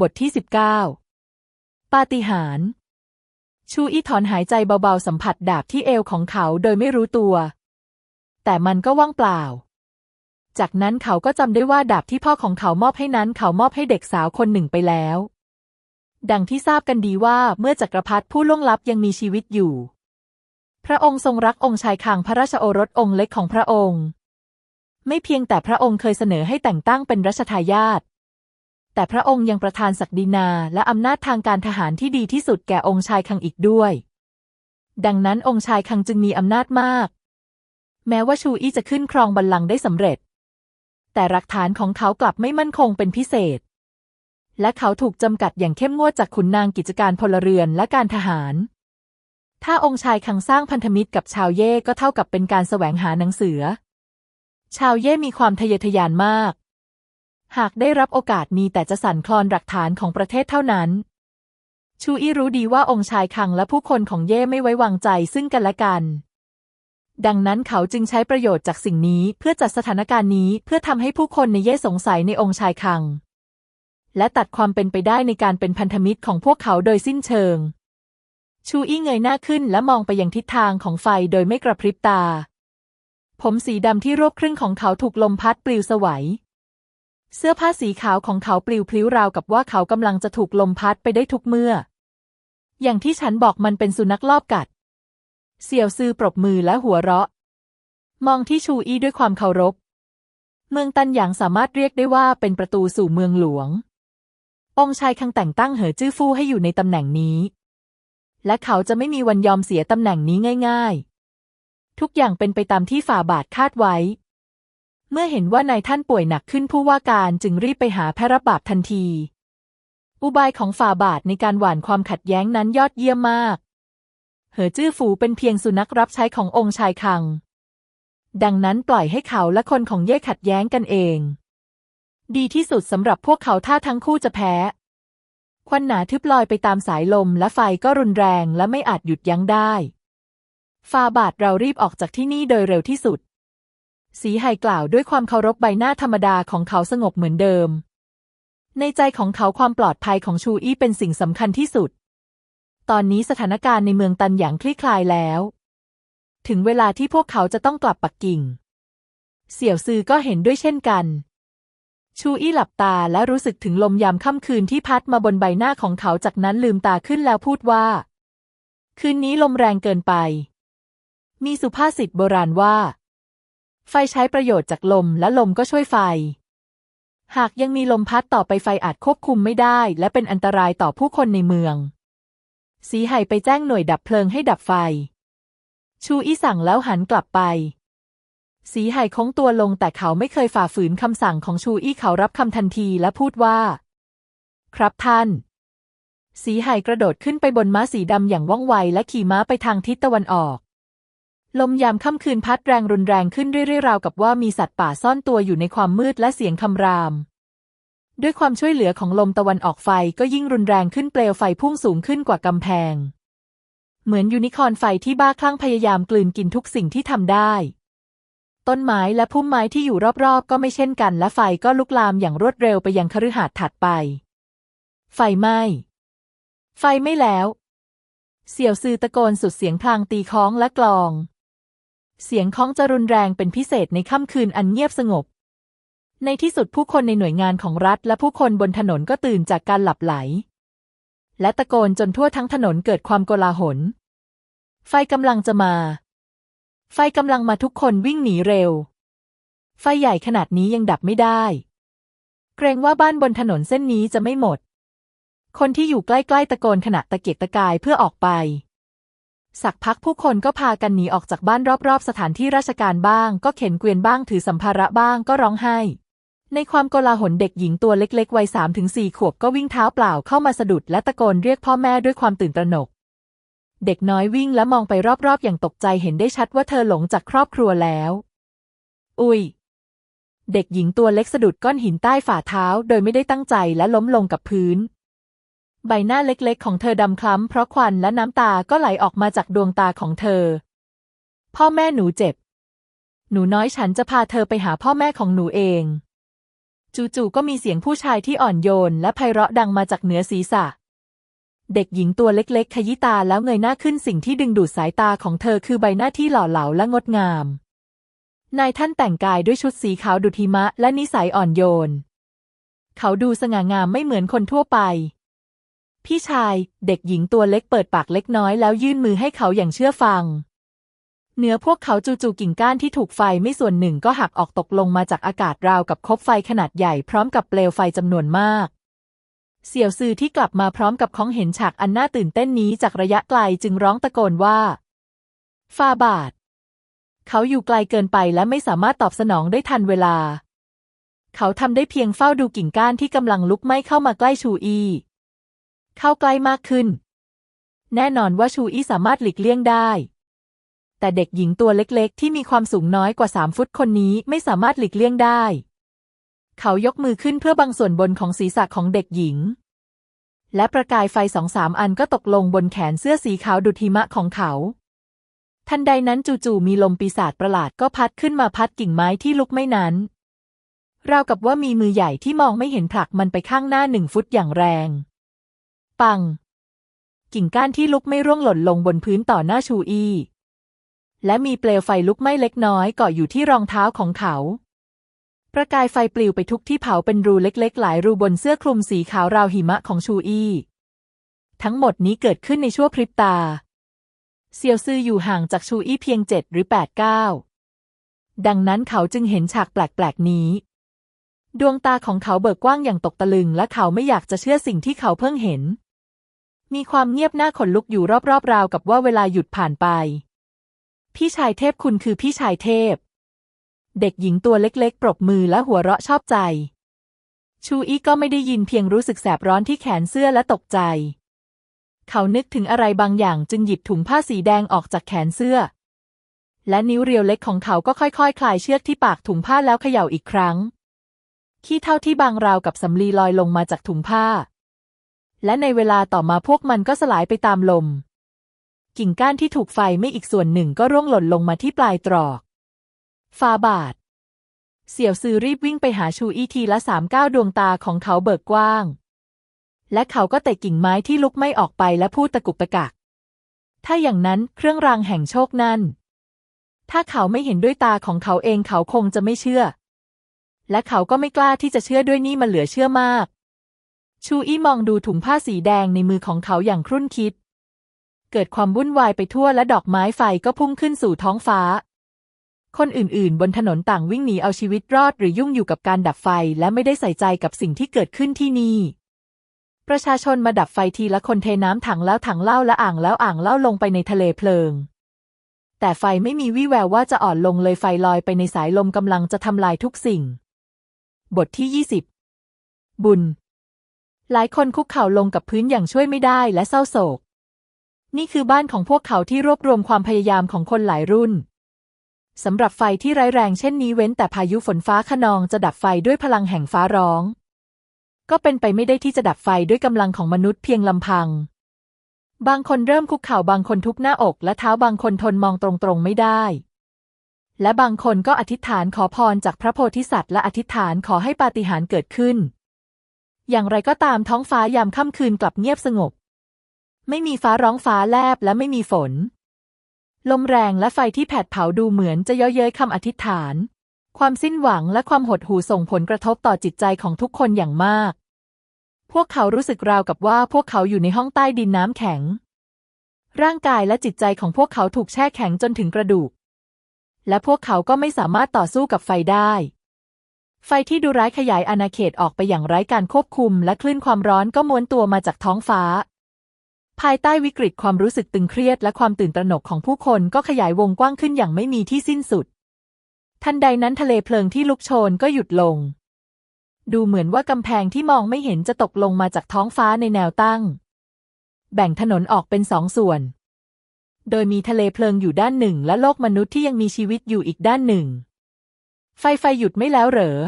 บทที่ 19 ปาฏิหาริย์ ชูอี้ถอนหายใจเบาๆ สัมผัสดาบที่เอวของเขาโดยไม่รู้ตัว แต่มันก็ว่างเปล่า จากนั้นเขาก็จำได้ว่าดาบที่พ่อของเขามอบให้นั้น เขามอบให้เด็กสาวคนหนึ่งไปแล้ว ดังที่ทราบกันดีว่าเมื่อจักรพรรดิผู้ล่วงลับยังมีชีวิตอยู่ พระองค์ทรงรักองค์ชายคางพระราชโอรสองค์เล็กของพระองค์ ไม่เพียงแต่พระองค์เคยเสนอให้แต่งตั้งเป็นรัชทายาท แต่พระองค์ยังประทานศักดินาและอำนาจทางการทหารที่ดีที่สุดแก่องค์ชายคังอีกด้วย ดังนั้นองค์ชายคังจึงมีอำนาจมาก แม้ว่าชูอี้จะขึ้นครองบัลลังก์ได้สำเร็จ แต่หลักฐานของเขากลับไม่มั่นคงเป็นพิเศษ และเขาถูกจำกัดอย่างเข้มงวดจากขุนนางกิจการพลเรือนและการทหาร ถ้าองค์ชายคังสร้างพันธมิตรกับชาวเย่ก็เท่ากับเป็นการแสวงหาหนังเสือ ชาวเย่มีความทะเยอทะยานมาก หากได้รับโอกาสมีแต่จะสั่นคลอนหลักฐานของประเทศเท่านั้น ชูอี้รู้ดีว่าองค์ชายคังและผู้คนของเย่ไม่ไว้วางใจซึ่งกันและกัน ดังนั้นเขาจึงใช้ประโยชน์จากสิ่งนี้เพื่อจัดสถานการณ์นี้เพื่อทำให้ผู้คนในเย่สงสัยในองค์ชายคัง และตัดความเป็นไปได้ในการเป็นพันธมิตรของพวกเขาโดยสิ้นเชิง ชูอี้เงยหน้าขึ้นและมองไปยังทิศทางของไฟโดยไม่กระพริบตา ผมสีดำที่รวบครึ่งของเขาถูกลมพัดปลิวสวัย เสื้อผ้าสีขาวของเขาปลิวพลิ้วราวกับว่าเขากำลังจะถูกลมพัดไปได้ทุกเมื่อ อย่างที่ฉันบอกมันเป็นสุนัขลอบกัด เสี่ยวซือปรบมือและหัวเราะ มองที่ชูอี้ด้วยความเคารพ เมืองตันหยางสามารถเรียกได้ว่าเป็นประตูสู่เมืองหลวง องค์ชายคังแต่งตั้งเหอจื้อฟู่ให้อยู่ในตำแหน่งนี้ และเขาจะไม่มีวันยอมเสียตำแหน่งนี้ง่าย ๆ ทุกอย่างเป็นไปตามที่ฝ่าบาทคาดไว้ เมื่อเห็นว่านายท่านป่วยหนักขึ้นผู้ว่าการจึงรีบไปหาแพทย์รับบาปทันที อุบายของฝ่าบาทในการหว่านความขัดแย้งนั้นยอดเยี่ยมมาก เหอจื้อฝูเป็นเพียงสุนัขรับใช้ขององค์ชายคัง ดังนั้นปล่อยให้เขาและคนของเย่ขัดแย้งกันเอง ดีที่สุดสำหรับพวกเขาถ้าทั้งคู่จะแพ้ ควันหนาทึบลอยไปตามสายลมและไฟก็รุนแรงและไม่อาจหยุดยั้งได้ฟาบาทเรารีบออกจากที่นี่โดยเร็วที่สุด สีไห่กล่าวด้วยความเคารพใบหน้าธรรมดาของเขาสงบเหมือนเดิม ในใจของเขาความปลอดภัยของชูอี้เป็นสิ่งสำคัญที่สุด ตอนนี้สถานการณ์ในเมืองตันหยางคลี่คลายแล้ว ถึงเวลาที่พวกเขาจะต้องกลับปักกิ่ง เสี่ยวซือก็เห็นด้วยเช่นกัน ชูอี้หลับตาและรู้สึกถึงลมยามค่ำคืนที่พัดมาบนใบหน้าของเขาจากนั้นลืมตาขึ้นแล้วพูดว่า คืนนี้ลมแรงเกินไป มีสุภาษิตโบราณว่า ไฟใช้ประโยชน์จากลมและลมก็ช่วยไฟ หากยังมีลมพัดต่อไปไฟอาจควบคุมไม่ได้ และเป็นอันตรายต่อผู้คนในเมือง สีไห่ไปแจ้งหน่วยดับเพลิงให้ดับไฟ ชูอี้สั่งแล้วหันกลับไป สีไห่คงตัวลงแต่เขาไม่เคยฝ่าฝืนคำสั่งของชูอี้เขารับคำทันทีและพูดว่า ครับท่านสีไห่กระโดดขึ้นไปบนม้าสีดำอย่างว่องไวและขี่ม้าไปทางทิศตะวันออก ลมยามค่ำคืนพัดแรงรุนแรงขึ้นเรื่อยๆราวกับว่ามีสัตว์ป่าซ่อนตัวอยู่ในความมืดและเสียงคำราม ด้วยความช่วยเหลือของลมตะวันออกไฟก็ยิ่งรุนแรงขึ้นเปลวไฟพุ่งสูงขึ้นกว่ากำแพง เหมือนยูนิคอร์นไฟที่บ้าคลั่งพยายามกลืนกินทุกสิ่งที่ทำได้ ต้นไม้และพุ่มไม้ที่อยู่รอบๆ ก็ไม่เช่นกันและไฟก็ลุกลามอย่างรวดเร็วไปยังคฤหาสน์ถัดไป ไฟไหม้ ไฟไม่แล้ว เสี่ยวซือตะโกนสุดเสียงพลางตีค้องและกลอง เสียงค้องจะรุนแรงเป็นพิเศษในค่ำคืนอันเงียบสงบ ในที่สุดผู้คนในหน่วยงานของรัฐและผู้คนบนถนนก็ตื่นจากการหลับไหล และตะโกนจนทั่วทั้งถนนเกิดความโกลาหล ไฟกำลังจะมา ไฟกำลังมาทุกคนวิ่งหนีเร็ว ไฟใหญ่ขนาดนี้ยังดับไม่ได้ เกรงว่าบ้านบนถนนเส้นนี้จะไม่หมด คนที่อยู่ใกล้ๆตะโกนขณะตะเกียกตะกายเพื่อออกไป สักพักผู้คนก็พากันหนีออกจากบ้านรอบๆ สถานที่ราชการบ้าง ก็เข็นเกวียนบ้างถือสัมภาระบ้างก็ร้องไห้ ในความโกลาหลเด็กหญิงตัวเล็กๆ วัยสามถึงสี่ขวบก็วิ่งเท้าเปล่าเข้ามาสะดุดและตะโกนเรียกพ่อแม่ด้วยความตื่นตระหนก เด็กน้อยวิ่งและมองไปรอบๆ อย่างตกใจเห็นได้ชัดว่าเธอหลงจากครอบครัวแล้ว อุยเด็กหญิงตัวเล็กสะดุดก้อนหินใต้ฝ่าเท้า โดยไม่ได้ตั้งใจและล้มลงกับพื้น ใบหน้าเล็กๆ ของเธอดำคล้ำเพราะควันและน้ำตาก็ไหลออกมาจากดวงตาของเธอ พ่อแม่หนูเจ็บ หนูน้อยฉันจะพาเธอไปหาพ่อแม่ของหนูเอง จู่ๆก็มีเสียงผู้ชายที่อ่อนโยน และไพเราะดังมาจากเหนือศีรษะ เด็กหญิงตัวเล็กๆ ขยี้ตาแล้วเงยหน้าขึ้นสิ่งที่ดึงดูดสายตาของเธอคือใบหน้าที่หล่อเหลาและงดงาม นายท่านแต่งกายด้วยชุดสีขาวดุจหิมะและนิสัยอ่อนโยน เขาดูสง่างามไม่เหมือนคนทั่วไป พี่ชาย เด็กหญิงตัวเล็กเปิดปากเล็กน้อยแล้วยื่นมือให้เขาอย่างเชื่อฟัง เหนือพวกเขาจู่ๆกิ่งก้านที่ถูกไฟไม่ส่วนหนึ่งก็หักออกตกลงมาจากอากาศราวกับคบไฟขนาดใหญ่พร้อมกับเปลวไฟจำนวนมากเสี่ยวซือที่กลับมาพร้อมกับของเห็นฉากอันน่าตื่นเต้นนี้จากระยะไกลจึงร้องตะโกนว่าฟาบาท เขาอยู่ไกลเกินไปและไม่สามารถตอบสนองได้ทันเวลา เขาทำได้เพียงเฝ้าดูกิ่งก้านที่กำลังลุกไหม้เข้ามาใกล้ชูอี เข้าใกล้มากขึ้น แน่นอนว่าชูอี้สามารถหลีกเลี่ยงได้ แต่เด็กหญิงตัวเล็กๆ ที่มีความสูงน้อยกว่าสามฟุตคนนี้ไม่สามารถหลีกเลี่ยงได้ เขายกมือขึ้นเพื่อบังส่วนบนของศีรษะของเด็กหญิง และประกายไฟสองสามอันก็ตกลงบนแขนเสื้อสีขาวดุจหิมะของเขาทันใดนั้นจู่ๆมีลมปีศาจประหลาดก็พัดขึ้นมาพัดกิ่งไม้ที่ลุกไม่นั้น ราวกับว่ามีมือใหญ่ที่มองไม่เห็นผลักมันไปข้างหน้าหนึ่งฟุตอย่างแรง ปัง กิ่งก้านที่ลุกไม่ร่วงหล่นลงบนพื้นต่อหน้าชูอี และมีเปลวไฟลุกไหม้เล็กน้อยเกาะอยู่ที่รองเท้าของเขา ประกายไฟปลิวไปทุกที่เผาเป็นรูเล็กๆ หลายรูบนเสื้อคลุมสีขาวราวหิมะของชูอีทั้งหมดนี้เกิดขึ้นในชั่วพริบตา เซียวซืออยู่ห่างจากชูอี้เพียงเจ็ดหรือแปดก้าวดังนั้นเขาจึงเห็นฉากแปลกๆนี้ ดวงตาของเขาเบิกกว้างอย่างตกตะลึงและเขาไม่อยากจะเชื่อสิ่งที่เขาเพิ่งเห็น มีความเงียบหน้าขนลุกอยู่รอบๆราวกับว่าเวลาหยุดผ่านไป พี่ชายเทพคุณคือพี่ชายเทพ เด็กหญิงตัวเล็กๆ ปรบมือและหัวเราะชอบใจ ชูอี้ก็ไม่ได้ยินเพียงรู้สึกแสบร้อนที่แขนเสื้อและตกใจ เขานึกถึงอะไรบางอย่างจึงหยิบถุงผ้าสีแดงออกจากแขนเสื้อ และนิ้วเรียวเล็กของเขาก็ค่อยๆคลายเชือกที่ปากถุงผ้าแล้วเขย่าอีกครั้ง ขี้เท่าที่บางราวกับสำลีลอยลงมาจากถุงผ้า และในเวลาต่อมาพวกมันก็สลายไปตามลม กิ่งก้านที่ถูกไฟไม่อีกส่วนหนึ่งก็ร่วงหล่นลงมาที่ปลายตรอกฟาบาทเสี่ยวซือรีบวิ่งไปหาชูอีทีละสามก้าวดวงตาของเขาเบิกกว้าง และเขาก็เตะกิ่งไม้ที่ลุกไม่ออกไปและพูดตะกุกตะกัก ถ้าอย่างนั้นเครื่องรางแห่งโชคนั่น ถ้าเขาไม่เห็นด้วยตาของเขาเองเขาคงจะไม่เชื่อ และเขาก็ไม่กล้าที่จะเชื่อด้วยนี่มันเหลือเชื่อมาก ชูอี้มองดูถุงผ้าสีแดงในมือของเขาอย่างครุ่นคิด เกิดความวุ่นวายไปทั่วและดอกไม้ไฟก็พุ่งขึ้นสู่ท้องฟ้า คนอื่นๆ บนถนนต่างวิ่งหนีเอาชีวิตรอดหรือยุ่งอยู่กับการดับไฟและไม่ได้ใส่ใจกับสิ่งที่เกิดขึ้นที่นี่ ประชาชนมาดับไฟทีละคนเทน้ำถังแล้วถังเหล้าและอ่างแล้วอ่างเหล้าลงไปในทะเลเพลิง แต่ไฟไม่มีวี่แววว่าจะอ่อนลงเลยไฟลอยไปในสายลมกำลังจะทำลายทุกสิ่ง บทที่ 20 บุญ หลายคนคุกเข่าลงกับพื้นอย่างช่วยไม่ได้และเศร้าโศก นี่คือบ้านของพวกเขาที่รวบรวมความพยายามของคนหลายรุ่นสำหรับไฟที่ร้ายแรงเช่นนี้เว้นแต่พายุฝนฟ้าขนองจะดับไฟด้วยพลังแห่งฟ้าร้อง ก็เป็นไปไม่ได้ที่จะดับไฟด้วยกำลังของมนุษย์เพียงลำพัง บางคนเริ่มคุกเข่าบางคนทุบหน้าอกและเท้าบางคนทนมองตรงๆไม่ได้ และบางคนก็อธิษฐานขอพรจากพระโพธิสัตว์และอธิษฐานขอให้ปาฏิหาริย์เกิดขึ้น อย่างไรก็ตามท้องฟ้ายามค่ำคืนกลับเงียบสงบ ไม่มีฟ้าร้องฟ้าแลบและไม่มีฝน ลมแรงและไฟที่แผดเผาดูเหมือนจะเย่อเย้ยคำอธิษฐาน ความสิ้นหวังและความหดหู่ส่งผลกระทบต่อจิตใจของทุกคนอย่างมาก พวกเขารู้สึกราวกับว่าพวกเขาอยู่ในห้องใต้ดินน้ำแข็ง ร่างกายและจิตใจของพวกเขาถูกแช่แข็งจนถึงกระดูก และพวกเขาก็ไม่สามารถต่อสู้กับไฟได้ ไฟที่ดูร้ายขยายอาณาเขตออกไปอย่างไร้การควบคุม และคลื่นความร้อนก็ม้วนตัวมาจากท้องฟ้า ภายใต้วิกฤตความรู้สึกตึงเครียดและความตื่นตระหนกของผู้คนก็ขยายวงกว้างขึ้นอย่างไม่มีที่สิ้นสุด ทันใดนั้นทะเลเพลิงที่ลุกโชนก็หยุดลง ดูเหมือนว่ากำแพงที่มองไม่เห็นจะตกลงมาจากท้องฟ้าในแนวตั้ง แบ่งถนนออกเป็นสองส่วน โดยมีทะเลเพลิงอยู่ด้านหนึ่ง และโลกมนุษย์ที่ยังมีชีวิตอยู่อีกด้านหนึ่ง ไฟไฟหยุดไม่แล้วเหรอ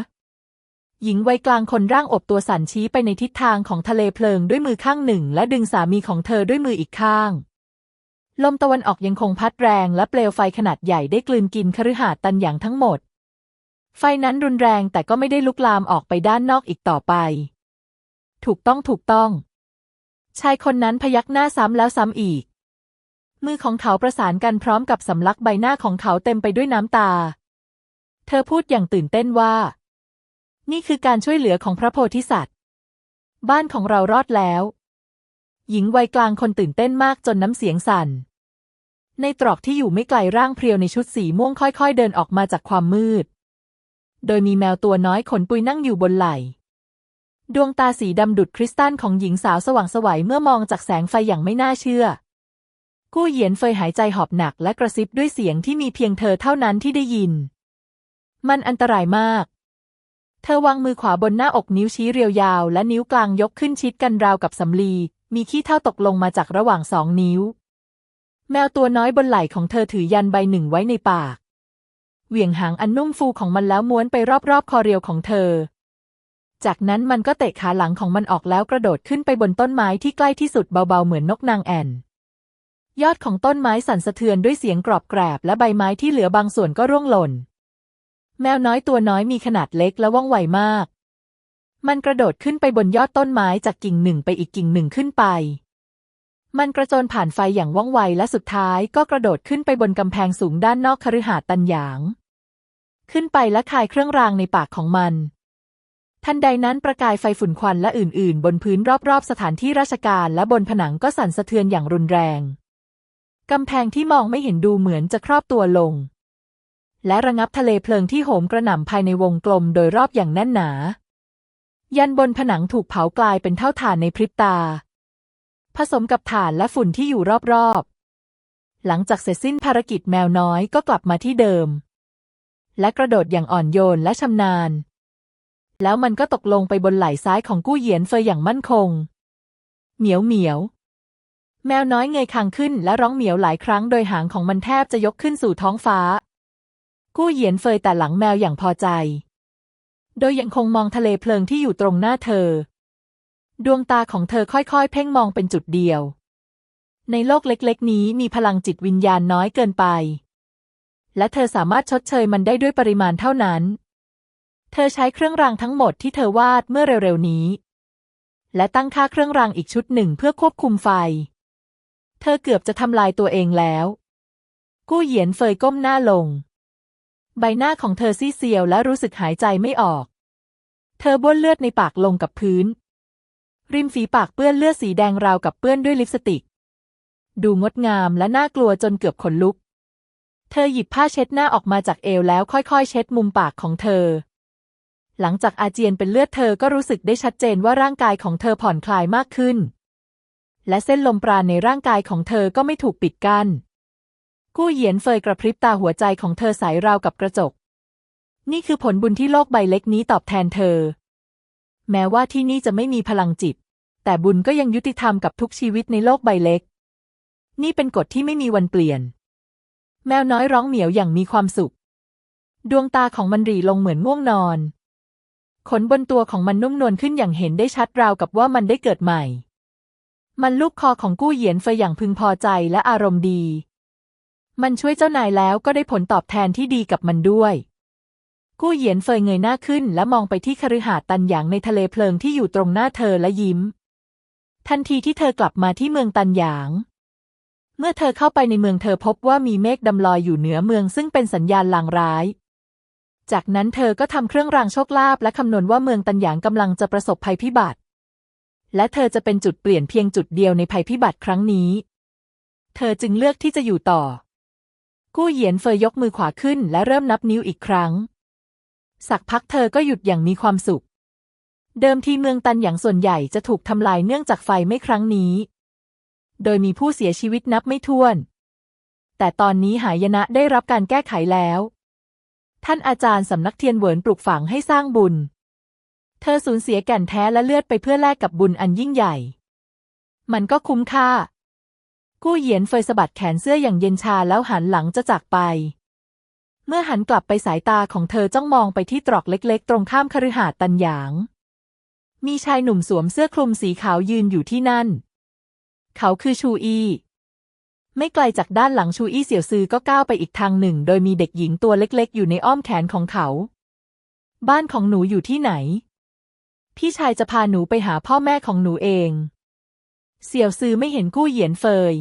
หญิงวัยกลางคนร่างอบตัวสั่นชี้ไปในทิศทางของทะเลเพลิงด้วยมือข้างหนึ่ง และดึงสามีของเธอด้วยมืออีกข้าง ลมตะวันออกยังคงพัดแรงและเปลวไฟขนาดใหญ่ได้กลืนกินคฤหาสน์ตันอย่างทั้งหมด ไฟนั้นรุนแรงแต่ก็ไม่ได้ลุกลามออกไปด้านนอกอีกต่อไป ถูกต้องถูกต้อง ชายคนนั้นพยักหน้าซ้ำแล้วซ้ำอีก มือของเขาประสานกันพร้อมกับสำลักใบหน้าของเขาเต็มไปด้วยน้ำตา เธอพูดอย่างตื่นเต้นว่า นี่คือการช่วยเหลือของพระโพธิสัตว์ บ้านของเรารอดแล้ว หญิงวัยกลางคนตื่นเต้นมากจนน้ำเสียงสั่น ในตรอกที่อยู่ไม่ไกลร่างเพรียวในชุดสีม่วงค่อยๆ เดินออกมาจากความมืด โดยมีแมวตัวน้อยขนปุยนั่งอยู่บนไหล่ดวงตาสีดำดุดคริสตัลของหญิงสาวสว่างสวัยเมื่อมองจากแสงไฟอย่างไม่น่าเชื่อ กู้เหยียนเฟยหายใจหอบหนักและกระซิบด้วยเสียงที่มีเพียงเธอเท่านั้นที่ได้ยิน มันอันตรายมาก เธอวางมือขวาบนหน้าอกนิ้วชี้เรียวยาว และนิ้วกลางยกขึ้นชิดกันราวกับสำลี มีขี้เท่าตกลงมาจากระหว่างสองนิ้ว แมวตัวน้อยบนไหล่ของเธอถือยันใบหนึ่งไว้ในปาก เหวี่ยงหางอันนุ่มฟูของมันแล้วม้วนไปรอบๆ คอเรียวของเธอ จากนั้นมันก็เตะขาหลังของมันออกแล้วกระโดดขึ้นไปบนต้นไม้ที่ใกล้ที่สุดเบาๆเหมือนนกนางแอ่นยอดของต้นไม้สั่นสะเทือนด้วยเสียงกรอบแกรบและใบไม้ที่เหลือบางส่วนก็ร่วงหล่น แมวน้อยตัวน้อยมีขนาดเล็กและว่องไวมาก มันกระโดดขึ้นไปบนยอดต้นไม้จากกิ่งหนึ่งไปอีกกิ่งหนึ่งขึ้นไป มันกระโจนผ่านไฟอย่างว่องไวและสุดท้ายก็กระโดดขึ้นไปบนกำแพงสูงด้านนอกคฤหาสน์ตันหยาง ขึ้นไปและคายเครื่องรางในปากของมัน ทันใดนั้นประกายไฟฝุ่นควันและอื่นๆ บนพื้นรอบๆ สถานที่ราชการและบนผนังก็สั่นสะเทือนอย่างรุนแรง กำแพงที่มองไม่เห็นดูเหมือนจะครอบตัวลง และระงับทะเลเพลิงที่โหมกระหน่ำภายในวงกลมโดยรอบอย่างแน่นหนา ยันบนผนังถูกเผากลายเป็นเท่าฐานในพริบตา ผสมกับฐานและฝุ่นที่อยู่รอบๆ หลังจากเสร็จสิ้นภารกิจแมวน้อยก็กลับมาที่เดิม และกระโดดอย่างอ่อนโยนและชำนาญ แล้วมันก็ตกลงไปบนไหล่ซ้ายของกู้เหยียนเฟยอย่างมั่นคง เหมียวเหมียวแมวน้อยเงยคางขึ้นและร้องเหมียวหลายครั้งโดยหางของมันแทบจะยกขึ้นสู่ท้องฟ้า กู้เหยียนเฟยแต่หลังแมวอย่างพอใจ โดยยังคงมองทะเลเพลิงที่อยู่ตรงหน้าเธอ ดวงตาของเธอค่อยๆ เพ่งมองเป็นจุดเดียว ในโลกเล็กๆ นี้มีพลังจิตวิญญาณน้อยเกินไป และเธอสามารถชดเชยมันได้ด้วยปริมาณเท่านั้น เธอใช้เครื่องรางทั้งหมดที่เธอวาดเมื่อเร็วๆนี้ และตั้งค่าเครื่องรางอีกชุดหนึ่งเพื่อควบคุมไฟ เธอเกือบจะทำลายตัวเองแล้วกู้เหยียนเฟยก้มหน้าลง ใบหน้าของเธอซีเซียวและรู้สึกหายใจไม่ออก เธอบ้วนเลือดในปากลงกับพื้น ริมฝีปากเปื้อนเลือดสีแดงราวกับเปื้อนด้วยลิปสติก ดูงดงามและน่ากลัวจนเกือบขนลุก เธอหยิบผ้าเช็ดหน้าออกมาจากเอวแล้วค่อยๆ เช็ดมุมปากของเธอ หลังจากอาเจียนเป็นเลือดเธอก็รู้สึกได้ชัดเจนว่าร่างกายของเธอผ่อนคลายมากขึ้น และเส้นลมปราณในร่างกายของเธอก็ไม่ถูกปิดกัน้น กู้เหยียนเฟยกระพริบตาหัวใจของเธอใสราวกับกระจก นี่คือผลบุญที่โลกใบเล็กนี้ตอบแทนเธอ แม้ว่าที่นี่จะไม่มีพลังจิต แต่บุญก็ยังยุติธรรมกับทุกชีวิตในโลกใบเล็ก นี่เป็นกฎที่ไม่มีวันเปลี่ยน แมวน้อยร้องเหมียวอย่างมีความสุข ดวงตาของมันหรี่ลงเหมือนง่วงนอน ขนบนตัวของมันนุ่มนวลขึ้นอย่างเห็นได้ชัดราวกับว่ามันได้เกิดใหม่ มันลูกคอของกู้เหยียนเฟยอย่างพึงพอใจและอารมณ์ดี มันช่วยเจ้านายแล้วก็ได้ผลตอบแทนที่ดีกับมันด้วย กู้เหยียนเฟยเงยหน้าขึ้น และมองไปที่คฤหาสน์ตันหยางในทะเลเพลิงที่อยู่ตรงหน้าเธอและยิ้ม ทันทีที่เธอกลับมาที่เมืองตันหยาง เมื่อเธอเข้าไปในเมืองเธอพบว่ามีเมฆดำลอยอยู่เหนือเมืองซึ่งเป็นสัญญาณลางร้าย จากนั้นเธอก็ทำเครื่องรางโชคลาภและคำนวณว่าเมืองตันหยางกำลังจะประสบภัยพิบัติ และเธอจะเป็นจุดเปลี่ยนเพียงจุดเดียวในภัยพิบัติครั้งนี้ เธอจึงเลือกที่จะอยู่ต่อ กู้เหยียนเฟยยกมือขวาขึ้นและเริ่มนับนิ้วอีกครั้ง สักพักเธอก็หยุดอย่างมีความสุข เดิมทีเมืองตันหยางส่วนใหญ่จะถูกทำลายเนื่องจากไฟไม่ครั้งนี้ โดยมีผู้เสียชีวิตนับไม่ถ้วน แต่ตอนนี้หายนะได้รับการแก้ไขแล้ว ท่านอาจารย์สำนักเทียนเหวินปลุกฝังให้สร้างบุญ เธอสูญเสียแก่นแท้และเลือดไปเพื่อแลกกับบุญอันยิ่งใหญ่ มันก็คุ้มค่า กู้เหยียนเฟยสะบัดแขนเสื้ออย่างเย็นชาแล้วหันหลังจะจากไป เมื่อหันกลับไปสายตาของเธอจ้องมองไปที่ตรอกเล็กๆ ตรงข้ามคฤหาสน์ตันหยาง มีชายหนุ่มสวมเสื้อคลุมสีขาวยืนอยู่ที่นั่น เขาคือชูอี ไม่ไกลจากด้านหลังชูอี้เสี่ยวซือก็ก้าวไปอีกทางหนึ่ง โดยมีเด็กหญิงตัวเล็กๆ อยู่ในอ้อมแขนของเขา บ้านของหนูอยู่ที่ไหน พี่ชายจะพาหนูไปหาพ่อแม่ของหนูเอง เสี่ยวซือไม่เห็นกู้เหยียนเฟย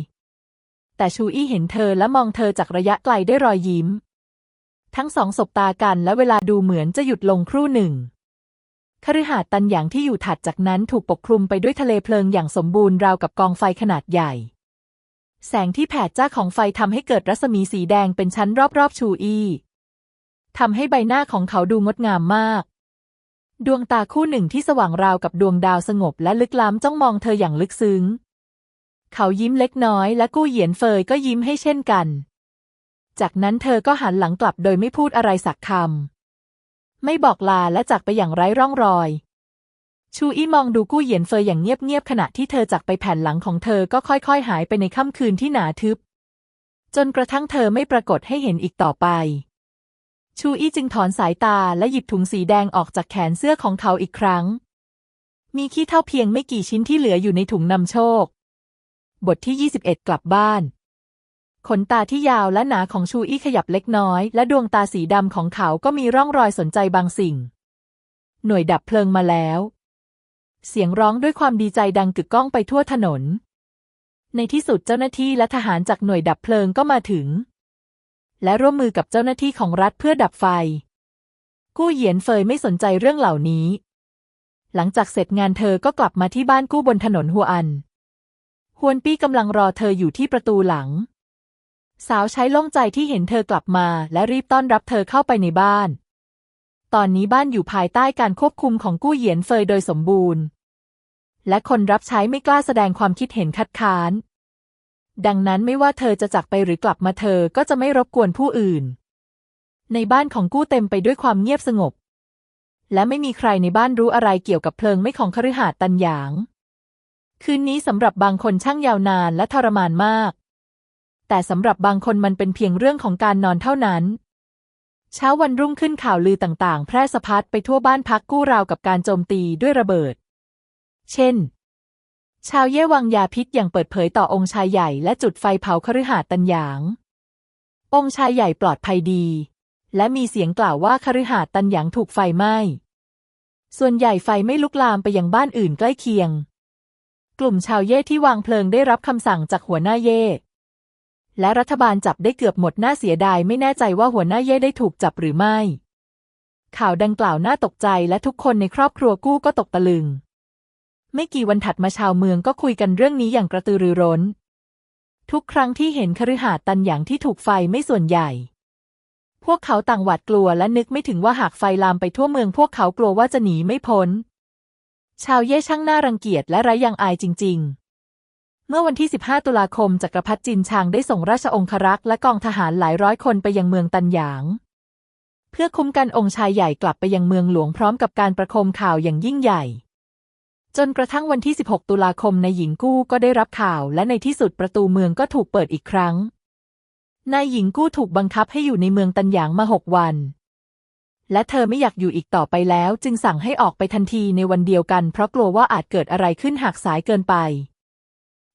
แต่ชูอี้เห็นเธอและมองเธอจากระยะไกลได้วยรอยยิ้ม ทั้งสองสบตากันและเวลาดูเหมือนจะหยุดลงครู่หนึ่งคฤหาสน์ตันหยางที่อยู่ถัดจากนั้นถูกปกคลุมไปด้วยทะเลเพลิงอย่างสมบูรณ์ราวกับกองไฟขนาดใหญ่ แสงที่แผดจ้าของไฟทำให้เกิดรัศมีสีแดงเป็นชั้นรอบๆชูอี้ทำให้ใบหน้าของเขาดูงดงามมาก ดวงตาคู่หนึ่งที่สว่างราวกับดวงดาวสงบและลึกล้ำจ้องมองเธออย่างลึกซึ้ง เขายิ้มเล็กน้อยและกู้เหยียนเฟยก็ยิ้มให้เช่นกัน จากนั้นเธอก็หันหลังกลับโดยไม่พูดอะไรสักคำ ไม่บอกลาและจากไปอย่างไร้ร่องรอย ชูอี้มองดูกู้เหยียนเฟยอย่างเงียบๆขณะที่เธอจากไปแผ่นหลังของเธอก็ค่อยๆ หายไปในค่ำคืนที่หนาทึบ จนกระทั่งเธอไม่ปรากฏให้เห็นอีกต่อไป ชูอี้จึงถอนสายตาและหยิบถุงสีแดงออกจากแขนเสื้อของเขาอีกครั้ง มีขี้เท่าเพียงไม่กี่ชิ้นที่เหลืออยู่ในถุงนำโชค บทที่ 21 กลับบ้าน ขนตาที่ยาวและหนาของชูอี้ขยับเล็กน้อย และดวงตาสีดำของเขาก็มีร่องรอยสนใจบางสิ่ง หน่วยดับเพลิงมาแล้ว เสียงร้องด้วยความดีใจดังกึกก้องไปทั่วถนน ในที่สุดเจ้าหน้าที่และทหารจากหน่วยดับเพลิงก็มาถึง และร่วมมือกับเจ้าหน้าที่ของรัฐเพื่อดับไฟ กู้เหยียนเฟยไม่สนใจเรื่องเหล่านี้ หลังจากเสร็จงานเธอก็กลับมาที่บ้านกู้บนถนนฮัวอัน ฮวนปี้กำลังรอเธออยู่ที่ประตูหลัง สาวใช้โล่งใจที่เห็นเธอกลับมา และรีบต้อนรับเธอเข้าไปในบ้าน ตอนนี้บ้านอยู่ภายใต้การควบคุมของกู้เหยียนเฟยโดยสมบูรณ์ และคนรับใช้ไม่กล้าแสดงความคิดเห็นคัดค้าน ดังนั้นไม่ว่าเธอจะจากไปหรือกลับมาเธอก็จะไม่รบกวนผู้อื่น ในบ้านของกู้เต็มไปด้วยความเงียบสงบ และไม่มีใครในบ้านรู้อะไรเกี่ยวกับเพลิงไหม้ของคฤหาสน์ตันหยาง คืนนี้สำหรับบางคนช่างยาวนานและทรมานมาก แต่สำหรับบางคนมันเป็นเพียงเรื่องของการนอนเท่านั้น เช้าวันรุ่งขึ้นข่าวลือต่างๆ แพร่สะพัดไปทั่วบ้านพักกู้ราวกับการโจมตีด้วยระเบิด เช่น ชาวเย่วังยาพิษอย่างเปิดเผยต่อองค์ชายใหญ่และจุดไฟเผาคฤหาสน์ตันหยาง องค์ชายใหญ่ปลอดภัยดี และมีเสียงกล่าวว่าคฤหาสน์ตันหยางถูกไฟไหม้ส่วนใหญ่ไฟไม่ลุกลามไปยังบ้านอื่นใกล้เคียง กลุ่มชาวเย่ที่วางเพลิงได้รับคำสั่งจากหัวหน้าเย่และรัฐบาลจับได้เกือบหมดน่าเสียดายไม่แน่ใจว่าหัวหน้าเย่ได้ถูกจับหรือไม่ ข่าวดังกล่าวน่าตกใจและทุกคนในครอบครัวกู้ก็ตกตะลึง ไม่กี่วันถัดมาชาวเมืองก็คุยกันเรื่องนี้อย่างกระตือรือร้น ทุกครั้งที่เห็นคฤหาสน์ตันหยางที่ถูกไฟไม่ส่วนใหญ่ พวกเขาต่างหวาดกลัวและนึกไม่ถึงว่าหากไฟลามไปทั่วเมือง พวกเขากลัวว่าจะหนีไม่พ้น ชาวเย่ช่างน่ารังเกียจและไร้ยางอายจริง ๆ เมื่อวันที่ 15 ตุลาคมจักรพรรดิจินชางได้ส่งราชองครักษ์และกองทหารหลายร้อยคนไปยังเมืองตันหยาง เพื่อคุ้มกันองค์ชายใหญ่กลับไปยังเมืองหลวงพร้อมกับการประโคมข่าวอย่างยิ่งใหญ่ จนกระทั่งวันที่ 16 ตุลาคมนายหญิงกู้ก็ได้รับข่าว และในที่สุดประตูเมืองก็ถูกเปิดอีกครั้งนายหญิงกู้ถูกบังคับให้อยู่ในเมืองตันหยางมาหกวัน และเธอไม่อยากอยู่อีกต่อไปแล้ว จึงสั่งให้ออกไปทันทีในวันเดียวกัน เพราะกลัวว่าอาจเกิดอะไรขึ้นหากสายเกินไป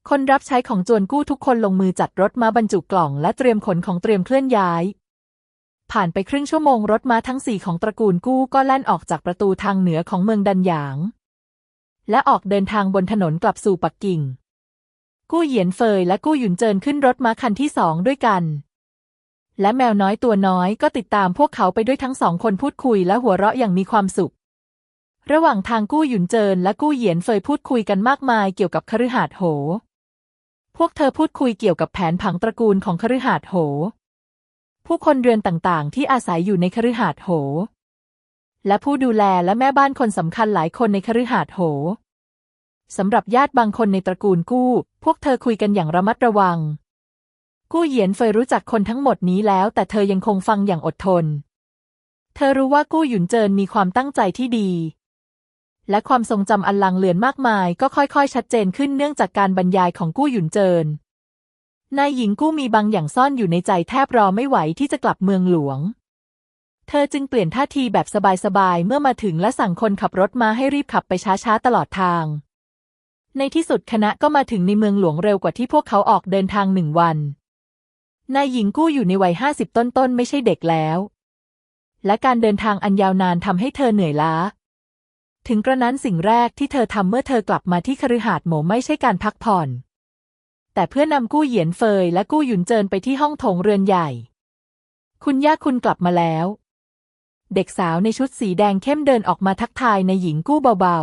คนรับใช้ของจวนกู้ทุกคนลงมือจัดรถม้าบรรจุกล่อง และเตรียมขนของเตรียมเคลื่อนย้าย ผ่านไปครึ่งชั่วโมงรถม้าทั้งสี่ของตระกูลกู้ก็แล่นออกจากประตูทางเหนือของเมืองดันหยาง และออกเดินทางบนถนนกลับสู่ปักกิ่ง กู้เหยียนเฟยและกู้หยุนเจินขึ้นรถม้าคันที่สองด้วยกัน และแมวน้อยตัวน้อยก็ติดตามพวกเขาไปด้วยทั้งสองคนพูดคุยและหัวเราะอย่างมีความสุข ระหว่างทางกู้หยุนเจินและกู้เหยียนเฟยพูดคุยกันมากมายเกี่ยวกับคฤหาสน์โห พวกเธอพูดคุยเกี่ยวกับแผนผังตระกูลของคฤหาสน์โห ผู้คนเรือนต่างๆ ที่อาศัยอยู่ในคฤหาสน์โห และผู้ดูแลและแม่บ้านคนสำคัญหลายคนในคฤหาสน์โหสำหรับญาติบางคนในตระกูลกู้ พวกเธอคุยกันอย่างระมัดระวัง กู้เหยียนเฟยรู้จักคนทั้งหมดนี้แล้ว แต่เธอยังคงฟังอย่างอดทน เธอรู้ว่ากู้หยุนเจินมีความตั้งใจที่ดี และความทรงจำอันลังเลือนมากมาย ก็ค่อยๆ ชัดเจนขึ้นเนื่องจากการบรรยายของกู้หยุนเจินนายหญิงกู้มีบางอย่างซ่อนอยู่ในใจแทบรอไม่ไหวที่จะกลับเมืองหลวง เธอจึงเปลี่ยนท่าทีแบบสบายๆ เมื่อมาถึงและสั่งคนขับรถมาให้รีบขับไปช้าๆ ตลอดทาง ในที่สุดคณะก็มาถึงในเมืองหลวงเร็วกว่าที่พวกเขาออกเดินทางหนึ่งวัน นายหญิงกู้อยู่ในวัยห้าสิบต้นๆ ไม่ใช่เด็กแล้ว และการเดินทางอันยาวนานทำให้เธอเหนื่อยล้า ถึงกระนั้นสิ่งแรกที่เธอทำเมื่อเธอกลับมาที่คฤหาสน์หมไม่ใช่การพักผ่อน แต่เพื่อนำกู้เหยียนเฟยและกู้หยุนเจินไปที่ห้องโถงเรือนใหญ่ คุณย่าคุณกลับมาแล้ว เด็กสาวในชุดสีแดงเข้มเดินออกมาทักทายในหญิงกู้เบา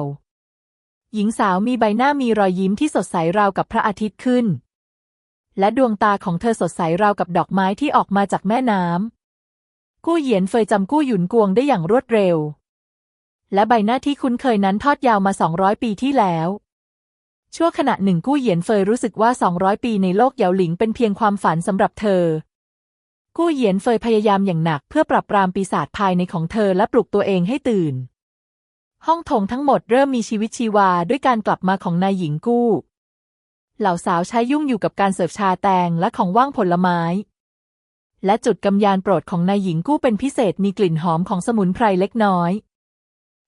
ๆ หญิงสาวมีใบหน้ามีรอยยิ้มที่สดใสราวกับพระอาทิตย์ขึ้น และดวงตาของเธอสดใสราวกับดอกไม้ที่ออกมาจากแม่น้ำ กู้เหยียนเฟยจำกู้หยุนกวงได้อย่างรวดเร็ว และใบหน้าที่คุ้นเคยนั้นทอดยาวมา 200 ปีที่แล้ว ชั่วขณะหนึ่งกู้เหยียนเฟยรู้สึกว่า 200 ปีในโลกเหยาหลิงเป็นเพียงความฝันสำหรับเธอ กู้เหยียนเฟยพยายามอย่างหนักเพื่อปรับปรามปีศาจภายในของเธอและปลุกตัวเองให้ตื่น ห้องโถงทั้งหมดเริ่มมีชีวิตชีวาด้วยการกลับมาของนายหญิงกู้ เหล่าสาวใช้ยุ่งอยู่กับการเสิร์ฟชาแตงและของว่างผลไม้ และจุดกำยานโปรดของนายหญิงกู้เป็นพิเศษมีกลิ่นหอมของสมุนไพรเล็กน้อย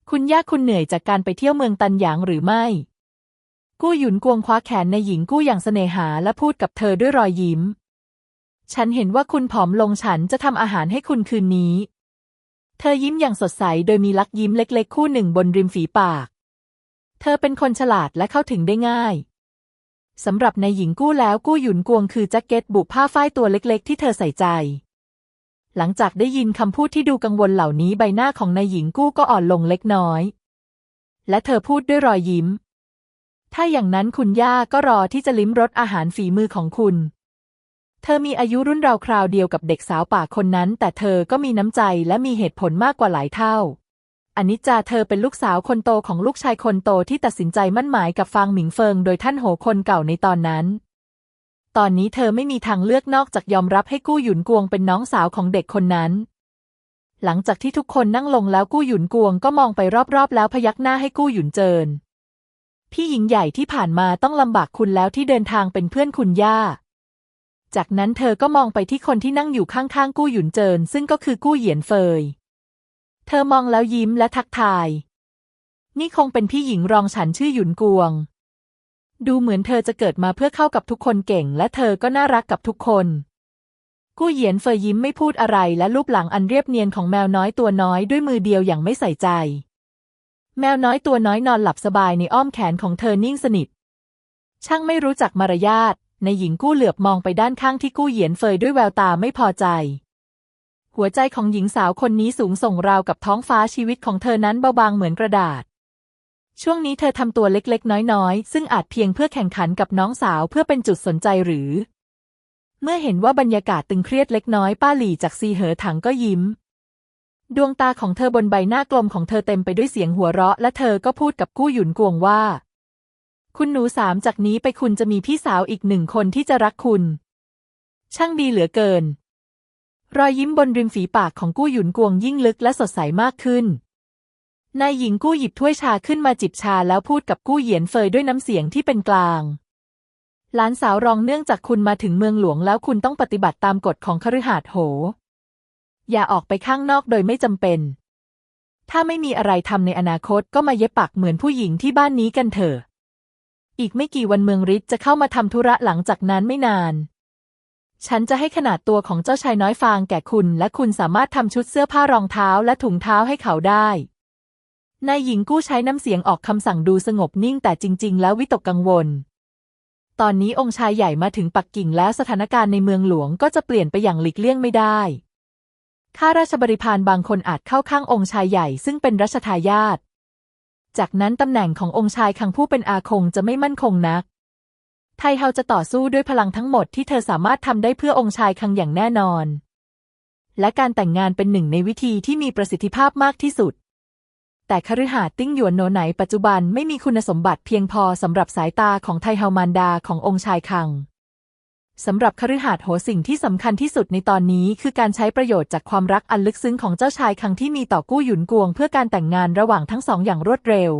คุณย่าคุณเหนื่อยจากการไปเที่ยวเมืองตันหยางหรือไม่ กู้หยุนกวงคว้าแขนนายหญิงกู้อย่างเสน่หาและพูดกับเธอด้วยรอยยิ้ม ฉันเห็นว่าคุณผอมลงฉันจะทำอาหารให้คุณคืนนี้ เธอยิ้มอย่างสดใสโดยมีลักยิ้มเล็ก ๆ คู่หนึ่งบนริมฝีปาก เธอเป็นคนฉลาดและเข้าถึงได้ง่าย สำหรับนายหญิงกู้แล้วกู้หยุนกวงคือแจ็คเก็ตบุผ้าฝ้ายตัวเล็กๆ ที่เธอใส่ใจ หลังจากได้ยินคำพูดที่ดูกังวลเหล่านี้ใบหน้าของนายหญิงกู้ก็อ่อนลงเล็กน้อย และเธอพูดด้วยรอยยิ้ม ถ้าอย่างนั้นคุณย่าก็รอที่จะลิ้มรสอาหารฝีมือของคุณ เธอมีอายุรุ่นราวคราวเดียวกับเด็กสาวป่าคนนั้น แต่เธอก็มีน้ำใจและมีเหตุผลมากกว่าหลายเท่า อนิจจาเธอเป็นลูกสาวคนโตของลูกชายคนโตที่ตัดสินใจมั่นหมายกับฟางหมิงเฟิงโดยท่านโหคนเก่าในตอนนั้น ตอนนี้เธอไม่มีทางเลือกนอกจากยอมรับให้กู้หยุนกวงเป็นน้องสาวของเด็กคนนั้น หลังจากที่ทุกคนนั่งลงแล้วกู้หยุนกวงก็มองไปรอบๆ แล้วพยักหน้าให้กู้หยุนเจิน พี่หญิงใหญ่ที่ผ่านมาต้องลำบากคุณแล้วที่เดินทางเป็นเพื่อนคุณย่า จากนั้นเธอก็มองไปที่คนที่นั่งอยู่ข้างๆกู้หยุนเจิน ซึ่งก็คือกู้เหยียนเฟย เธอมองแล้วยิ้มและทักทาย นี่คงเป็นพี่หญิงรองฉันชื่อหยุนกวง ดูเหมือนเธอจะเกิดมาเพื่อเข้ากับทุกคนเก่ง และเธอก็น่ารักกับทุกคน กู้เหยียนเฟยยิ้มไม่พูดอะไรและลูบหลังอันเรียบเนียนของแมวน้อยตัวน้อยด้วยมือเดียวอย่างไม่ใส่ใจ แมวน้อยตัวน้อยนอนหลับสบายในอ้อมแขนของเธอนิ่งสนิท ช่างไม่รู้จักมารยาทในหญิงกู้เหลือบมองไปด้านข้างที่กู้เหยียนเฟยด้วยแววตาไม่พอใจ หัวใจของหญิงสาวคนนี้สูงส่งราวกับท้องฟ้าชีวิตของเธอนั้นเบาบางเหมือนกระดาษ ช่วงนี้เธอทำตัวเล็กๆ น้อยๆ ซึ่งอาจเพียงเพื่อแข่งขันกับน้องสาวเพื่อเป็นจุดสนใจหรือ เมื่อเห็นว่าบรรยากาศตึงเครียดเล็กน้อยป้าหลี่จากซีเหอถังก็ยิ้ม ดวงตาของเธอบนใบหน้ากลมของเธอเต็มไปด้วยเสียงหัวเราะ และเธอก็พูดกับกู้หยุนกวงว่า คุณหนูสามจากนี้ไปคุณจะมีพี่สาวอีกหนึ่งคนที่จะรักคุณ ช่างดีเหลือเกิน รอยยิ้มบนริมฝีปากของกู้หยุนกวงยิ่งลึกและสดใสมากขึ้น นายหญิงกู้หยิบถ้วยชาขึ้นมาจิบชาแล้วพูดกับกู้เหยียนเฟยด้วยน้ำเสียงที่เป็นกลาง หลานสาวรองเนื่องจากคุณมาถึงเมืองหลวงแล้วคุณต้องปฏิบัติตามกฎของคฤหาสน์โห อย่าออกไปข้างนอกโดยไม่จำเป็น ถ้าไม่มีอะไรทำในอนาคตก็มาเย็บปักเหมือนผู้หญิงที่บ้านนี้กันเถอะ อีกไม่กี่วันเมืองฤทธิ์จะเข้ามาทำธุระหลังจากนั้นไม่นาน ฉันจะให้ขนาดตัวของเจ้าชายน้อยฟางแก่คุณ และคุณสามารถทำชุดเสื้อผ้ารองเท้าและถุงเท้าให้เขาได้ นายหญิงกู้ใช้น้ำเสียงออกคำสั่งดูสงบนิ่งแต่จริง ๆ แล้ววิตกกังวล ตอนนี้องค์ชายใหญ่มาถึงปักกิ่งแล้วสถานการณ์ในเมืองหลวงก็จะเปลี่ยนไปอย่างหลีกเลี่ยงไม่ได้ข้าราชบริพารบางคนอาจเข้าข้างองค์ชายใหญ่ซึ่งเป็นรัชทายาทจากนั้นตำแหน่งขององค์ชายคังผู้เป็นอาคงจะไม่มั่นคงนัก ไทเฮาจะต่อสู้ด้วยพลังทั้งหมดที่เธอสามารถทำได้เพื่อองค์ชายคังอย่างแน่นอน และการแต่งงานเป็นหนึ่งในวิธีที่มีประสิทธิภาพมากที่สุด แต่คฤหาสน์ติ้งหยวนโหนไหนปัจจุบันไม่มีคุณสมบัติเพียงพอสำหรับสายตาของไทเฮามานดาขององค์ชายคังสำหรับคฤหาสน์โหสิ่งที่สำคัญที่สุดในตอนนี้คือการใช้ประโยชน์จากความรักอันลึกซึ้งของเจ้าชายคังที่มีต่อกู้หยุนกวง เพื่อการแต่งงานระหว่างทั้งสองอย่างรวดเร็ว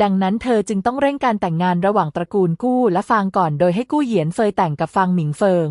ดังนั้นเธอจึงต้องเร่งการแต่งงานระหว่างตระกูลกู้และฟางก่อนโดยให้กู้เหยียนเฟยแต่งกับฟางหมิงเฟิง